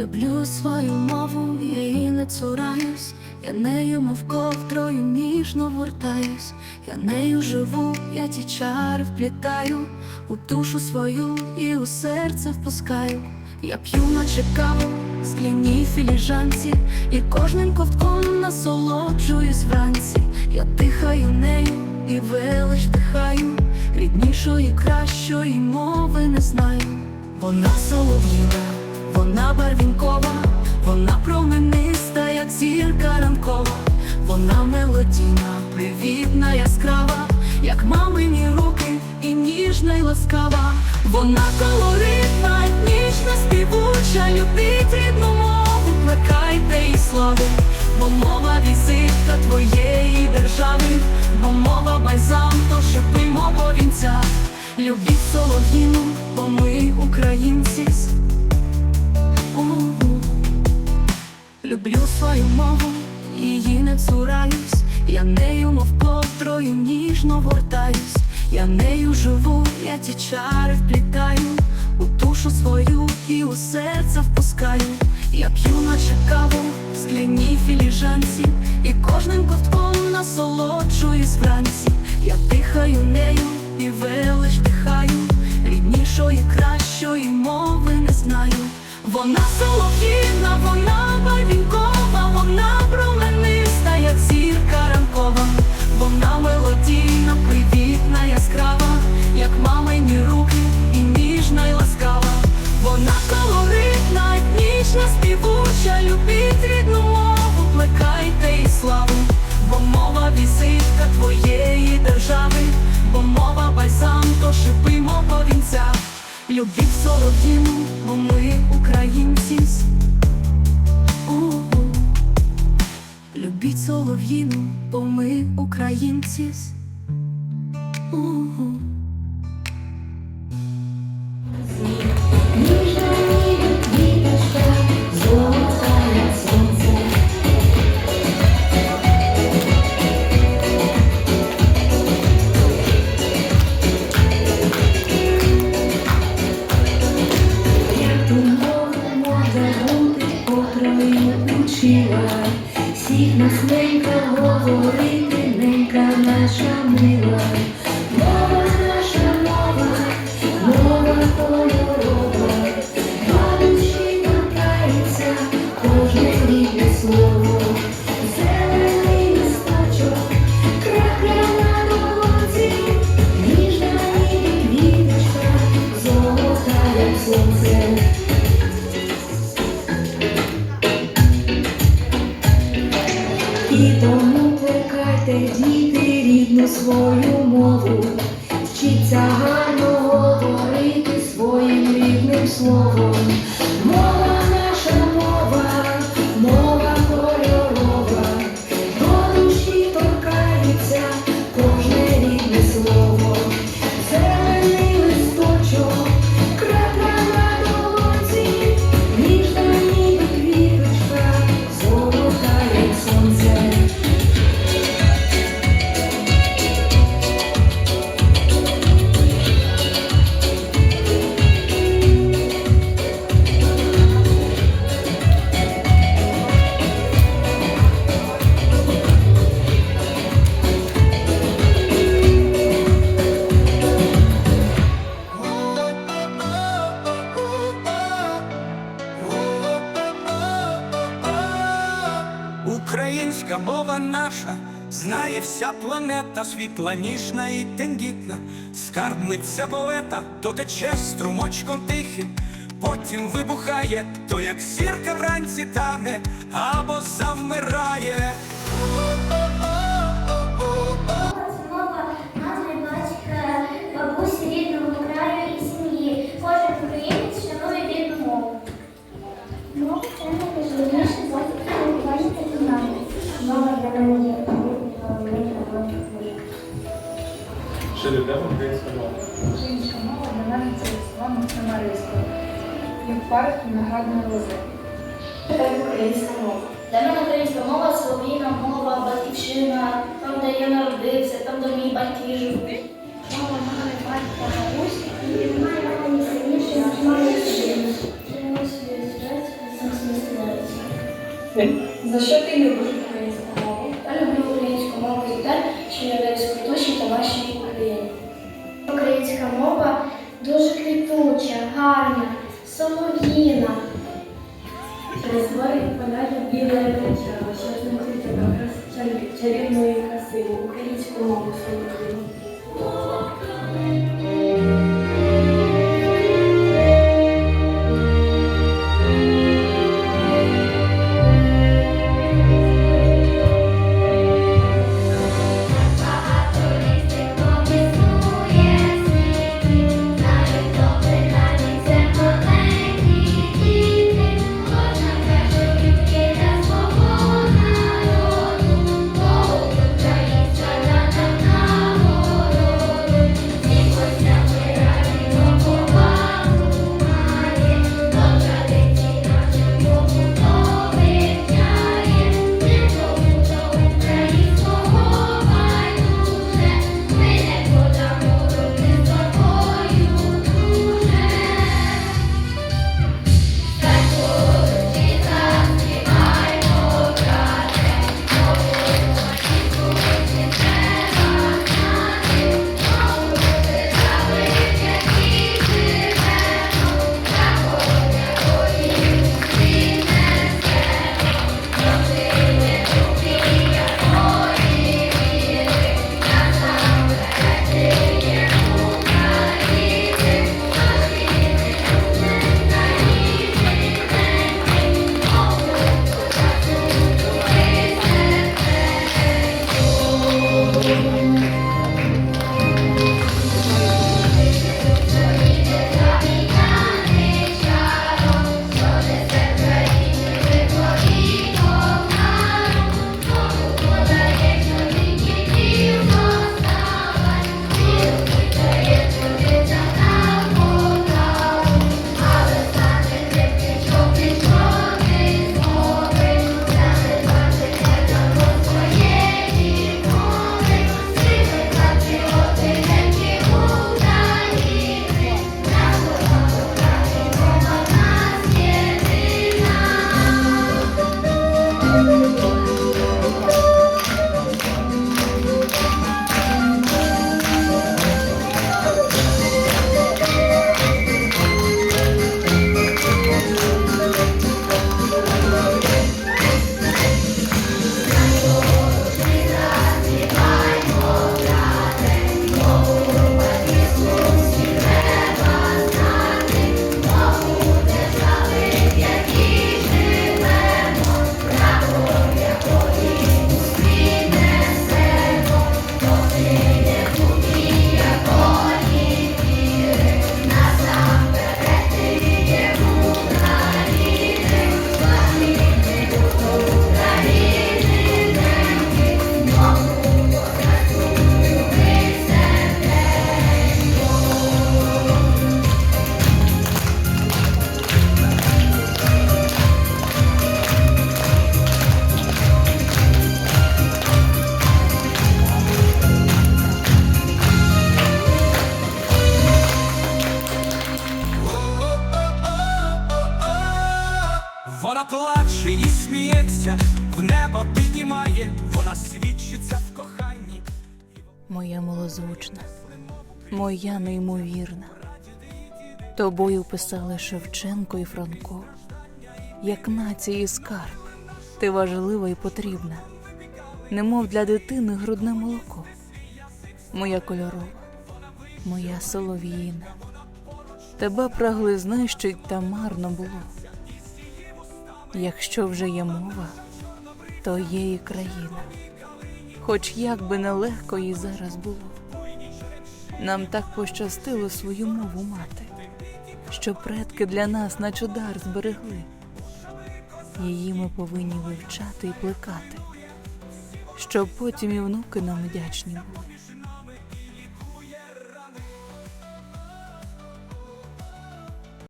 Люблю свою мову, я її не цураюсь, я нею, мов ковдрою, ніжно вертаюсь, я нею живу, я ті чари вплітаю у душу свою і у серце впускаю. Я п'ю наче каву в скляній філіжанці, і кожним ковтком насолоджуюсь вранці. Я дихаю нею і велич вдихаю, ріднішої, кращої мови не знаю. Вона солов'їна, барвінкова, вона промениста, як зірка ранкова, вона мелодійна, привітна, яскрава, як мамині руки, і ніжна, й ласкава. Вона колоритна, ніжна, співуча, любить рідну мову, плекайте їй славу, бо мова візитка твоєї держави, бо мова бальзам, то шипимо по вінцях. Любіть солов'їну, бо ми українці. Люблю свою мову, її не цураюсь, я нею, мов ковдрою, ніжно гортаюсь, я нею живу, я ті чари вплітаю у душу свою і у серце впускаю. Я п'ю наче каву в скляній філіжанці, і кожним ковтком насолоджуюсь вранці. Я дихаю нею і велич дихаю, ріднішої, кращої мови не знаю. Вона солов'їна, вона барвінкова, вона промениста, як зірка ранкова, вона мелодійна, привітна, яскрава, як мамині руки, і ніжна, й ласкава. Вона колоритна, етнічна, співуча, любіть рідну мову, плекайте їй славу, бо мова візитка твоєї держави, бо мова бальзам, шипимо по вінцях. Любіть солов'їну, бо ми солов'їну, бо ми українці. У-у. Ніжна І тому плекайте діти рідну свою мову, вчіться гарно говорити своїм рідним словом. Наша. Знає вся планета, світла ніжна і тендітна, скарбниця поета, то тече струмочком тихим, потім вибухає, то як зірка вранці тане або завмирає. Виноградної лози. українська мова. Для мене українська мова словіна мова, батьківщина, там, де я народився, там, де мій батьки жив. Мама мами, батька, бабусь, І немає мама ні сильніше, ніж ось зв'язок За що ти любиш поляття біле що образ чар- чарівної краси, українську мову свою. Сміється, в небо піднімає, вона свідчиться в коханні. моя милозвучна, моя неймовірна. Тобою писали Шевченко і Франко, як нації скарб, ти важлива і потрібна, немов для дитини грудне молоко, моя кольорова, моя солов'їна. Тебе прагли знищить, та марно було. Якщо вже є мова, то є і країна хоч як би нелегко їй зараз було. Нам так пощастило свою мову мати, що предки для нас наче дар зберегли. Її ми повинні вивчати і плекати, щоб потім і внуки нам вдячні були.